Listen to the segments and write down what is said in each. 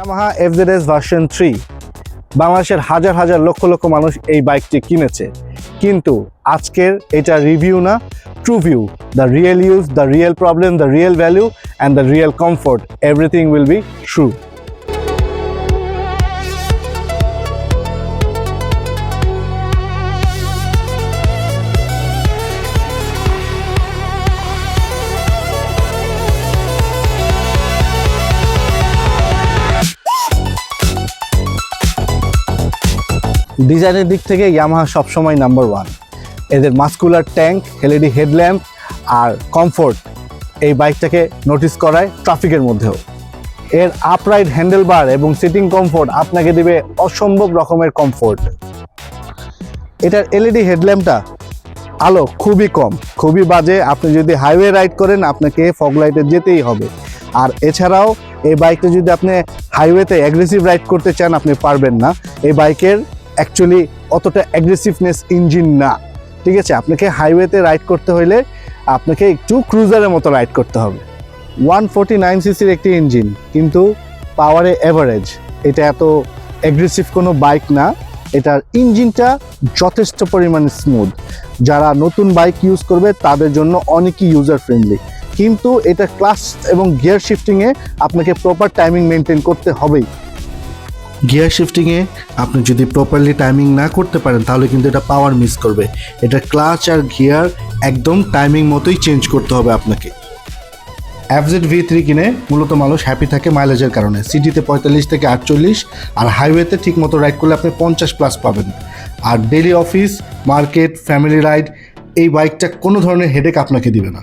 Yamaha FZS version three বাংলাদেশের হাজার হাজার লক্ষ লক্ষ মানুষ এই বাইকটি কিনেছে। কিন্তু আজকের এটা রিভিউ না true view the real use the real problem the real value and the real comfort everything will be true ডিজাইনের দিক থেকে ইয়ামাহা সবসময় নাম্বার ওয়ান এদের মাস্কুলার ট্যাঙ্ক এলইডি হেডল্যাম্প আর কমফোর্ট এই বাইকটাকে নোটিস করায় ট্রাফিকের মধ্যেও। এর আপরাইট হ্যান্ডেলবার এবং সিটিং কমফোর্ট আপনাকে দেবে অসম্ভব রকমের কমফোর্ট এটার এলইডি হেডল্যাম্পটা আলো খুবই কম, খুবই বাজে। আপনি যদি হাইওয়ে রাইড করেন, আপনাকে ফগ লাইটে যেতেই হবে। আর এছাড়াও, এই বাইকটা যদি আপনি হাইওয়েতে অ্যাগ্রেসিভ রাইড করতে চান, আপনি পারবেন না। এই বাইকের অ্যাকচুয়ালি অতটা অ্যাগ্রেসিভনেস ইঞ্জিন না। ঠিক আছে? আপনাকে হাইওয়েতে রাইড করতে হলে আপনাকে একটু ক্রুজারের মতো রাইড করতে হবে। ওয়ান ফোর্টি নাইন সিসির একটি ইঞ্জিন কিন্তু পাওয়ারে অ্যাভারেজ এটা এত অ্যাগ্রেসিভ কোনো বাইক না। এটার ইঞ্জিনটা যথেষ্ট পরিমাণে স্মুথ যারা নতুন বাইক ইউজ করবে, তাদের জন্য অনেকই ইউজার ফ্রেন্ডলি কিন্তু এটা ক্লাস এবং গিয়ার শিফটিংয়ে আপনাকে প্রপার টাইমিং মেনটেন করতে হবেই। গিয়ার শিফটিংয়ে আপনি যদি প্রপারলি টাইমিং না করতে পারেন, তাহলে কিন্তু এটা পাওয়ার মিস করবে। এটা ক্লাচ আর গিয়ার একদম টাইমিং মতোই চেঞ্জ করতে হবে আপনাকে। অ্যাফজেড ভি থ্রি কিনে মূলত মানুষ হ্যাপি থাকে মাইলেজের কারণে। সিটিতে পঁয়তাল্লিশ থেকে আটচল্লিশ, আর হাইওয়েতে ঠিক মতো রাইড করলে আপনি পঞ্চাশ প্লাস পাবেন। আর daily office market family ride এই বাইকটা কোনো ধরনের হেডেক আপনাকে দিবে না।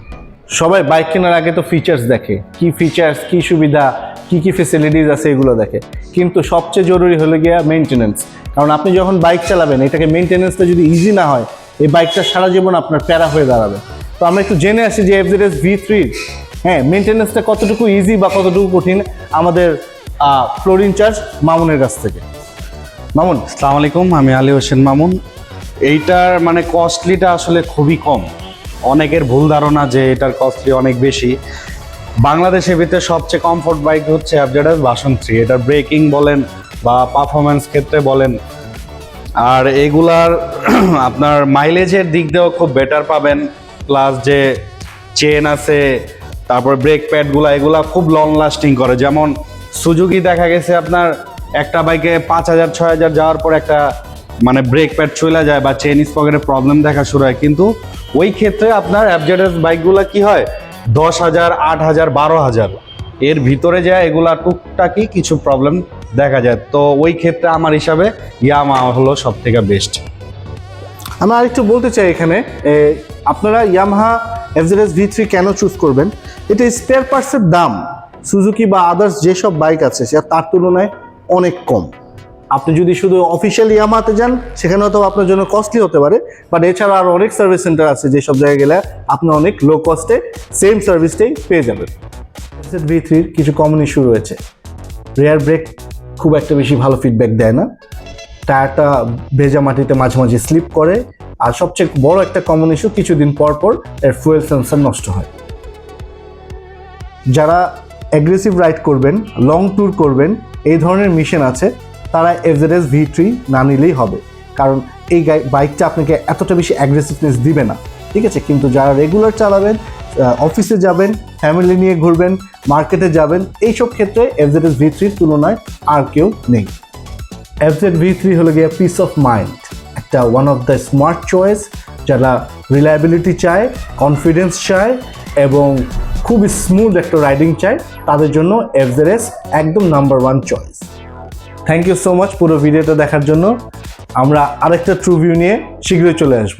সবাই বাইক কেনার আগে তো ফিচার্স দেখে। কি ফিচার্স কি সুবিধা কি কি ফেসিলিটিস আছে এগুলো দেখে। কিন্তু সবচেয়ে জরুরি হলো গিয়া মেনটেনেন্স কারণ আপনি যখন বাইক চালাবেন, এটাকে মেনটেনেন্সটা যদি ইজি না হয়, এই বাইকটা সারা জীবন আপনার প্যারা হয়ে দাঁড়াবে। তো আমরা একটু জেনে আসি যে এফজেডএস ভি থ্রির হ্যাঁ মেনটেনেন্সটা কতটুকু ইজি বা কতটুকু কঠিন আমাদের ফ্লোর ইনচার্জ মামুনের কাছ থেকে। মামুন। আসসালামু আলাইকুম, আমি আলী হোসেন মামুন। এইটার মানে কস্টলিটা আসলে খুবই কম। অনেকের ভুল ধারণা যে এটার কস্টলি অনেক বেশি। বাংলাদেশের ভিতরে সবচেয়ে কমফোর্ট বাইক হচ্ছে অ্যাপজেডাস বাসন থ্রি এটার ব্রেকিং বলেন বা পারফরমেন্স ক্ষেত্রে বলেন। আর এগুলার আপনার মাইলেজের দিক দিয়েও খুব বেটার পাবেন। প্লাস যে চেন আছে, তারপর ব্রেক প্যাডগুলো এগুলা খুব লং লাস্টিং করে। যেমন সুজুকি দেখা গেছে আপনার একটা বাইকে পাঁচ হাজার, ছয় হাজার যাওয়ার পর একটা মানে ব্রেক প্যাড চলে যায় বা চেন স্পকেটের প্রবলেম দেখা শুরু হয়। কিন্তু ওই ক্ষেত্রে আপনার অ্যাবজেডেস বাইকগুলো কি হয়? দশ হাজার, আট হাজার, বারো হাজার। এর ভিতরে যায় এগুলা টুকটাকি কিছু প্রবলেম দেখা যায়। তো ওই ক্ষেত্রে আমার হিসাবে ইয়ামা হলো সব থেকে বেস্ট আমি আরেকটু বলতে চাই এখানে আপনারা ইয়ামাহা এফজেডএস ভি থ্রি কেন চুজ করবেন? এটা স্পেয়ার পার্টসের দাম সুজুকি বা আদার্স যেসব বাইক আছে, সে তার তুলনায় অনেক কম। আপনি যদি শুধু অফিসিয়াল ইয়ামাহাতে যান, সেখানে হয়তো আপনার জন্য কস্টলি হতে পারে বাট এছাড়া আরও অনেক সার্ভিস সেন্টার আছে যেসব জায়গায় গেলে আপনি অনেক লো কস্টে সেম সার্ভিসটাই পেয়ে যাবেন। ভি থ্রির কিছু কমন ইস্যু রয়েছে। রেয়ার ব্রেক খুব একটা বেশি ভালো ফিডব্যাক দেয় না। টায়ারটা ভেজা মাটিতে মাঝে মাঝে স্লিপ করে, আর সবচেয়ে বড় একটা কমন ইস্যু কিছুদিন পর পর এর ফুয়েল সেন্সার নষ্ট হয়। যারা অ্যাগ্রেসিভ রাইড করবেন লং ট্যুর করবেন, এই ধরনের মিশন আছে তারা এফজেডএস ভি থ্রি না নিলেই হবে। কারণ এই বাইকটা আপনাকে এতটা বেশি অ্যাগ্রেসিভনেস দিবে না। ঠিক আছে? কিন্তু যারা রেগুলার চালাবেন অফিসে যাবেন ফ্যামিলি নিয়ে ঘুরবেন মার্কেটে যাবেন, এইসব ক্ষেত্রে এফজেডএস ভি থ্রির তুলনায় আর কেউ নেই। এফজেড ভি থ্রি হলো গিয়ে পিস অফ মাইন্ড একটা one of the smart choice যারা রিলায়েবিলিটি চায় কনফিডেন্স চায়, এবং খুব স্মুথ একটা রাইডিং চায়, তাদের জন্য এফজেডএস একদম number one choice thank you so much পুরো ভিডিওটা দেখার জন্য। আমরা আরেকটা ট্রু ভিউ নিয়ে শীঘ্রই চলে আসব।